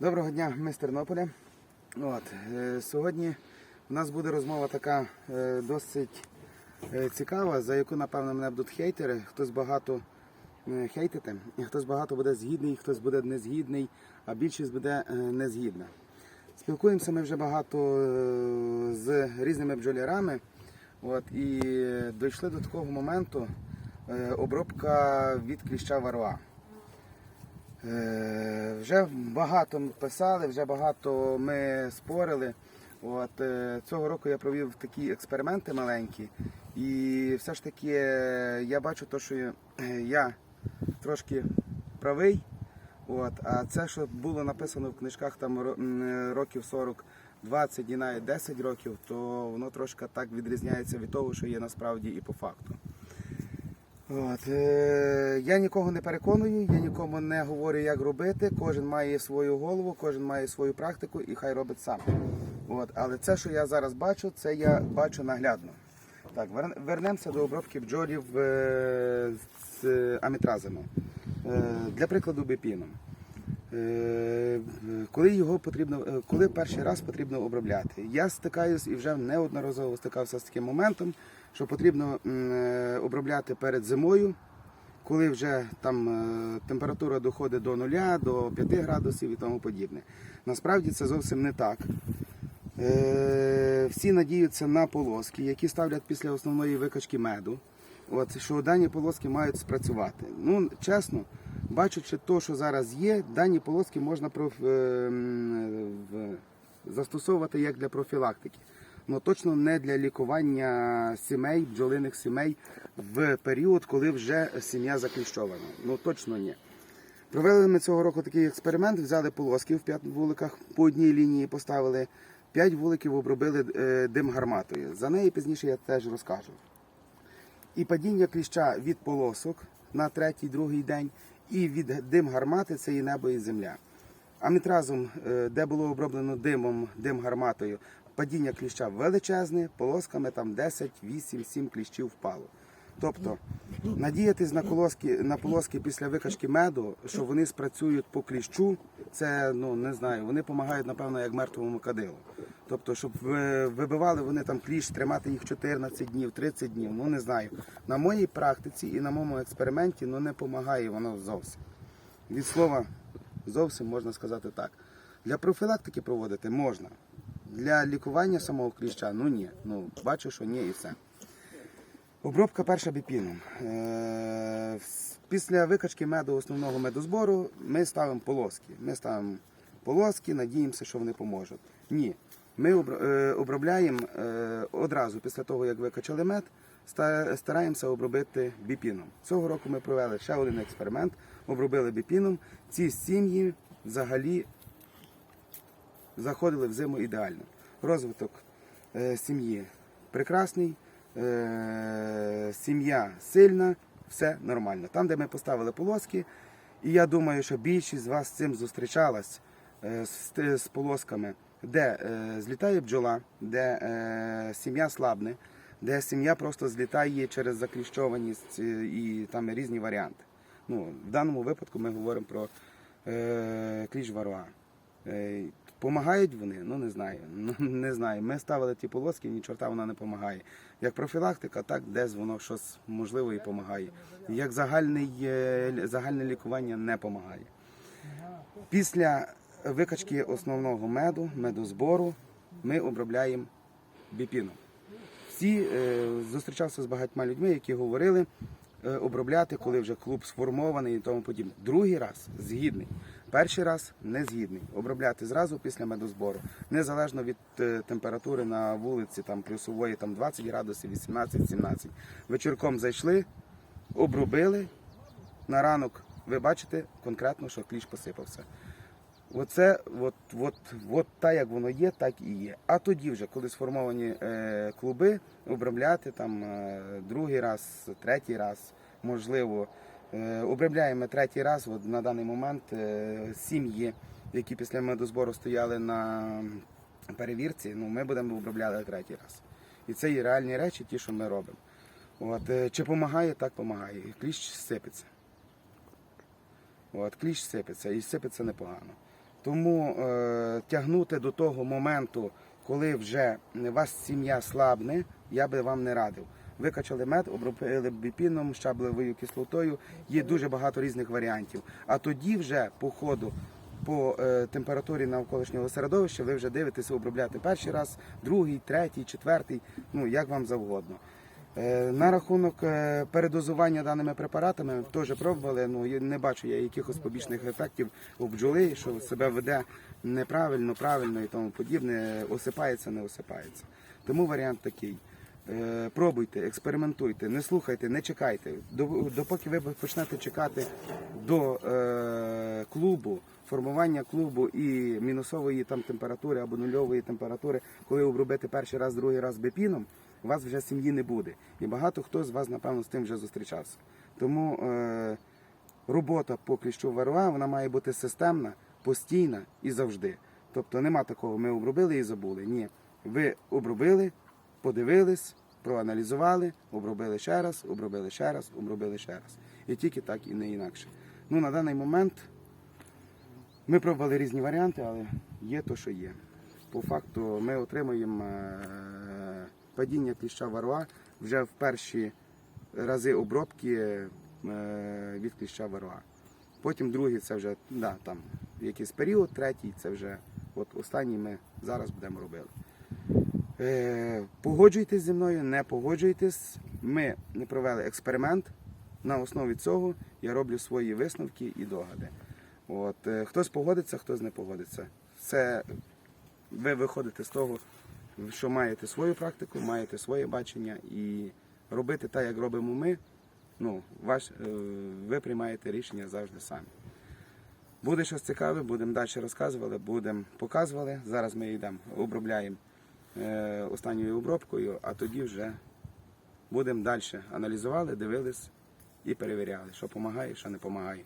Доброго дня, ми з Тернополя. От, е, сьогодні у нас буде розмова така е, досить е, цікава, за яку, напевно, мене будуть хейтери. Хтось багато е, хейтити, і хтось багато буде згідний, хтось буде незгідний, а більшість буде е, незгідна. Спілкуємося ми вже багато е, з різними бджолярами. От, і дійшли до такого моменту е, обробка від кліща варва. Е, Вже багато писали, вже багато ми спорили. От, е, цього року я провів такі експерименти маленькі, і все ж таки е, я бачу, то, що я трошки правий. От, а це, що було написано в книжках там років 40, 20 і навіть 10 років, то воно трошки так відрізняється від того, що є насправді і по факту. От, е, я нікого не переконую, я нікому не говорю, як робити. Кожен має свою голову, кожен має свою практику і хай робить сам. От, але це, що я зараз бачу, це я бачу наглядно. Так, вер- вернемося до обробки бджолів е, з амітразами. Е, для прикладу біпіном. Е, Коли його потрібно, е, коли перший раз потрібно обробляти, я стикаюсь і вже неодноразово стикався з таким моментом, що потрібно е, обробляти перед зимою, коли вже там температура доходить до нуля, до 5 градусів і тому подібне. Насправді це зовсім не так. Всі надіються на полоски, які ставлять після основної викачки меду. От, що дані полоски мають спрацювати. Ну, чесно, бачачи те, що зараз є, дані полоски можна проф- е, застосовувати як для профілактики. Ну точно не для лікування сімей, бджолиних сімей в період, коли вже сім'я закліщована. Ну точно ні. Провели ми цього року такий експеримент, взяли полоски в п'ять вуликах по одній лінії поставили, п'ять вуликів обробили е, дим гарматою. За неї пізніше я теж розкажу. І падіння кліща від полосок на третій, другий день, і від дим гармати це і небо, і земля. Амітразом, е, де було оброблено димом, дим гарматою, падіння кліща величезне, полосками там 10, 8, 7 кліщів впало. Тобто надіятись на колоски, на полоски після викачки меду, що вони спрацюють по кліщу, це ну не знаю. Вони допомагають, напевно, як мертвому кадилу. Тобто, щоб ви- вибивали вони там кліщ, тримати їх 14 днів, 30 днів, ну не знаю. На моїй практиці і на моєму експерименті ну не допомагає воно зовсім. Від слова зовсім можна сказати так. Для профілактики проводити можна. Для лікування самого кліща, ну ні. Ну бачу, що ні, і все. Обробка перша біпіном. Е, Після викачки меду основного медозбору ми ставимо полоски. Ми ставимо полоски, надіємося, що вони поможуть. Ні. Ми е, обробляємо е, одразу після того, як викачали мед, стараємося обробити біпіном. Цього року ми провели ще один експеримент, обробили біпіном. Ці сім'ї взагалі заходили в зиму ідеально. Розвиток е, сім'ї прекрасний, сім'я сильна, все нормально. Там, де ми поставили полоски, і я думаю, що більшість з вас з цим зустрічалась з полосками, де е, злітає бджола, де е, сім'я слабне, де сім'я просто злітає через закліщованість е, і там різні варіанти. Ну, в даному випадку ми говоримо про е, кліч варва. Е, Помагають вони? Ну не знаю. Ну, не знаю. Ми ставили ті полоски, ні чорта вона не допомагає. Як профілактика, так десь воно щось можливо і допомагає. Як загальний, е, загальне лікування не допомагає. Після викачки основного меду, медозбору, ми обробляємо біпіном. Всі е, зустрічався з багатьма людьми, які говорили е, обробляти, коли вже клуб сформований і тому подібне. Другий раз згідний. Перший раз не згідний. Обробляти зразу після медозбору, незалежно від е, температури на вулиці, там плюсової там 20 градусів, 18-17. Вечірком зайшли, обробили. На ранок ви бачите конкретно, що кліщ посипався. Оце, от, от, от так, як воно є, так і є. А тоді вже, коли сформовані е, клуби, обробляти там е, другий раз, третій раз, можливо. Е, обробляємо третій раз. От на даний момент е, сім'ї, які після медозбору стояли на перевірці, ну, ми будемо обробляти третій раз. І це є реальні речі, ті, що ми робимо. От, е, чи допомагає, так допомагає. Кліщ сипеться. От, кліщ сипеться і сипеться непогано. Тому е, тягнути до того моменту, коли вже вас сім'я слабне, я би вам не радив. Викачали мед, обробили біпіном, щаблевою кислотою. Є дуже багато різних варіантів. А тоді вже по ходу, по е, температурі навколишнього середовища, ви вже дивитеся обробляти перший раз, другий, третій, четвертий, ну як вам завгодно. Е, На рахунок е, передозування даними препаратами теж пробували. Ну не бачу я якихось побічних ефектів у бджоли, що себе веде неправильно, правильно і тому подібне. Осипається, не осипається. Тому варіант такий. Е, Пробуйте, експериментуйте, не слухайте, не чекайте. Допоки ви почнете чекати до е, клубу, формування клубу і мінусової там температури або нульової температури, коли обробити перший раз, другий раз бепіном, у вас вже сім'ї не буде. І багато хто з вас, напевно, з тим вже зустрічався. Тому е, робота по кліщу варва вона має бути системна, постійна і завжди. Тобто нема такого, ми обробили і забули. Ні. Ви обробили, подивились, проаналізували, обробили ще раз, обробили ще раз, обробили ще раз. І тільки так і не інакше. Ну, на даний момент ми пробували різні варіанти, але є то, що є. По факту ми отримуємо е, падіння кліща варва вже в перші рази обробки е, від кліща варва. Потім другий це вже да, там якийсь період, третій це вже от останній ми зараз будемо робити. Е, погоджуйтесь зі мною, не погоджуйтесь. Ми не провели експеримент. На основі цього я роблю свої висновки і догади. От, е, хтось погодиться, хтось не погодиться. Це ви виходите з того, що маєте свою практику, маєте своє бачення і робити так, як робимо ми. Ну, ваш, е, ви приймаєте рішення завжди самі. Буде щось цікаве, будемо далі розказували, будемо показували. Зараз ми йдемо, обробляємо е, останньою обробкою, а тоді вже будемо далі аналізували, дивились і перевіряли, що допомагає, що не допомагає.